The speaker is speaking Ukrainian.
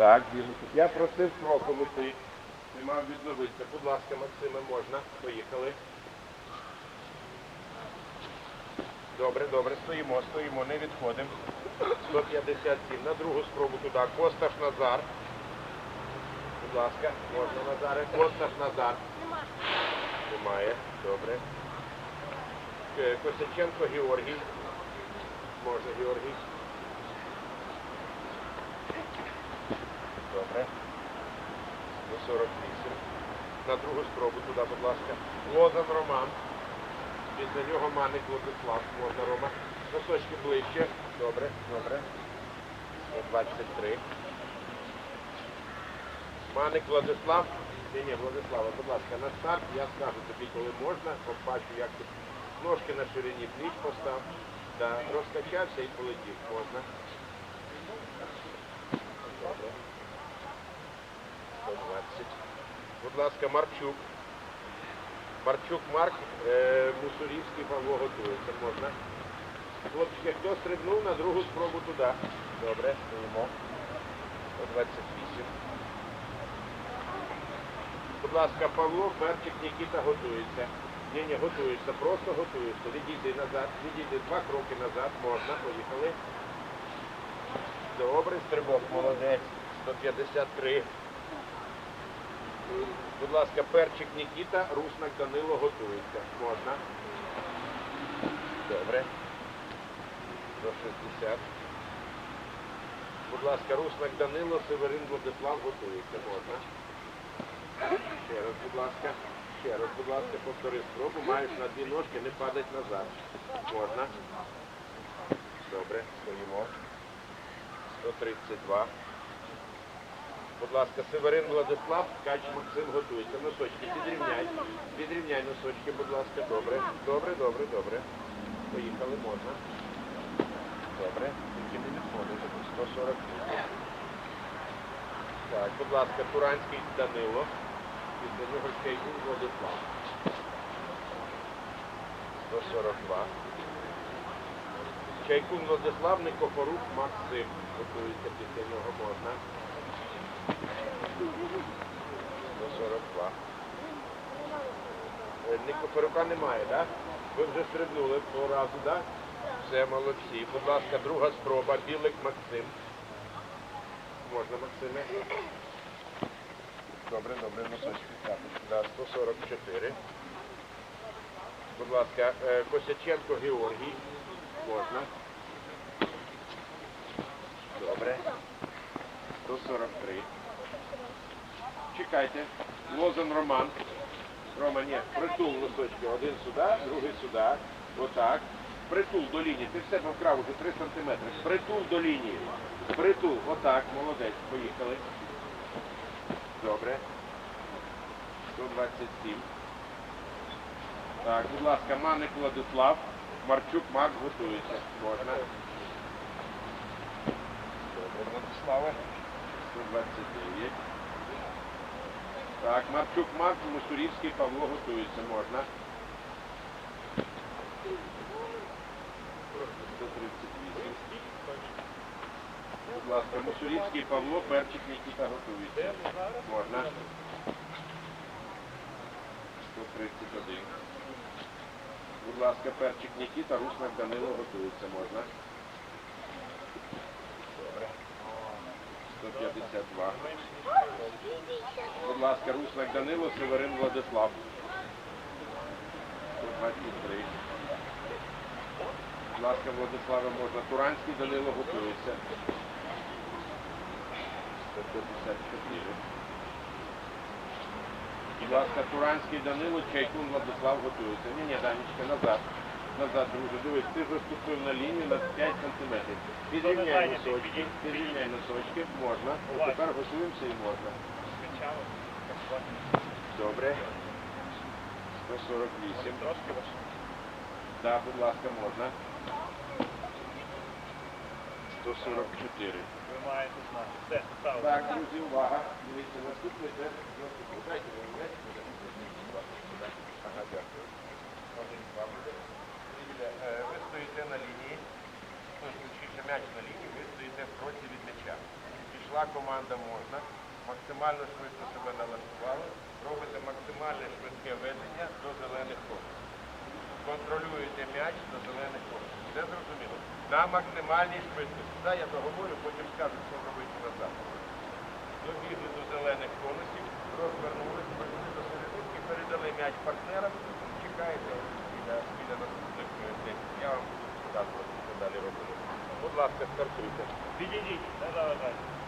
Так, біжу. Я просив кроком іти. Не мав відновитися. Будь ласка, Максиме, можна. Поїхали. Добре, добре, стоїмо, стоїмо, не відходимо. 157. На другу спробу туди. Косташ Назар. Будь ласка, можна Назаре. Косташ Назар. Немає. Добре. Е, Косяченко Георгій. Може, Георгій. Добре. 148. На другу спробу туди, будь ласка. Лозан Роман. Після нього Маник Владислав. Можна, Рома. Носочки ближче. Добре, добре. 123. Маник Владислав. Ні, ні, Владислава, будь ласка, на старт я скажу тобі, коли можна, побачу, як ти ножки на ширині пліч постав. Да, розкачався і полетів. Можна. Добре. 120. Будь ласка, Марчук. Марчук Марк, е, Мусорівський Павло готується. Можна. Хлопчики, хто стрибнув на другу спробу туди. Добре, стоїмо. 128. Будь ласка, Павло, Перчик, Нікіта готується. Ні, ні, готується, просто готується. Відійди назад, відійди два кроки назад, можна, поїхали. Добре, стрибок, молодець. 153. Будь ласка, перчик Нікіта, руснак Данило готується. Можна. Добре. 160. Будь ласка, руснак Данило, Северин Владислав готується. Можна. Ще раз, будь ласка. Ще раз, будь ласка, повтори спробу. Маєш на дві ножки, не падать назад. Можна. Добре, стоїмо. 132. Будь ласка, Северин Владислав, Ткач Максим готується. Носочки підрівняй. Підрівняй носочки, будь ласка, добре. Добре, добре, добре. Поїхали, можна. Добре, тільки не відходить. 148. Так, будь ласка, Туранський Данило. Після нього Чайгун Владислав. 142. Чайкун Владислав, Никофорук Максим. Готується після нього можна. 142. Е, Никофорука немає, так? Ви вже стрибнули по разу, так? Все, молодці. Будь ласка, друга спроба. Білик Максим. Можна, Максиме? Добре, добре, носочки. Да, 144. Будь ласка, е, Косяченко Георгій. Можна. Добре. 143. Чекайте. Лозан Роман. Рома, ні, притул носочки. Один сюди, другий сюди. Отак. Притул до лінії. Ти в себе вкрав уже 3 сантиметри. Притул до лінії. Притул. Отак. Молодець. Поїхали. Добре. 127. Так, будь ласка, Маник Владислав. Марчук Макс готується. Можна. Добре, Владиславе. 129. Так, Марчук Макс, Мусурівський Павло готується. Можна. 138. Будь ласка, Мусурівський Павло, Перчик Нікіта готується. Можна. 131. Будь ласка, Перчик Нікіта, Руснак Данило готується. Можна. Добре. 152. Будь ласка, Руснак Данило, Северин Владислав. 123. Будь ласка, Владислава можна. Туранський Данило готується. 154. Будь ласка, Туранський Данило, Чайкун Владислав готується. Ні, ні, Данечка, назад. Назад, друже, дивись, ти вже вступив на лінію на 5 сантиметрів. Підрівняй носочки, підрівняй носочки, можна. От тепер готуємося і можна. Добре. 148. Трошки. Так, будь ласка, можна. 144. Ви маєте знати. Все, ставимо. Так, друзі, увага. Дивіться, це. М'яч. Ага, дякую. Один, два, буде. Дивіться, е, Ви стоїте на лінії, ну, включивши м'яч на лінії, ви стоїте проти від м'яча. Пішла команда можна. Максимально швидко себе налаштували. Робите максимальне швидке ведення до зелених конусів. Контролюєте м'яч до зелених конусів. Все зрозуміло? На максимальній швидкості. Да, я договорю, потім скажу, що робити назад. Добігли до зелених конусів, розвернулися, прийшли до серединки, передали м'яч партнерам, чекаєте біля, біля наступних е, десь. Я вам буду показувати, що далі робити. Будь ласка, не заважайте.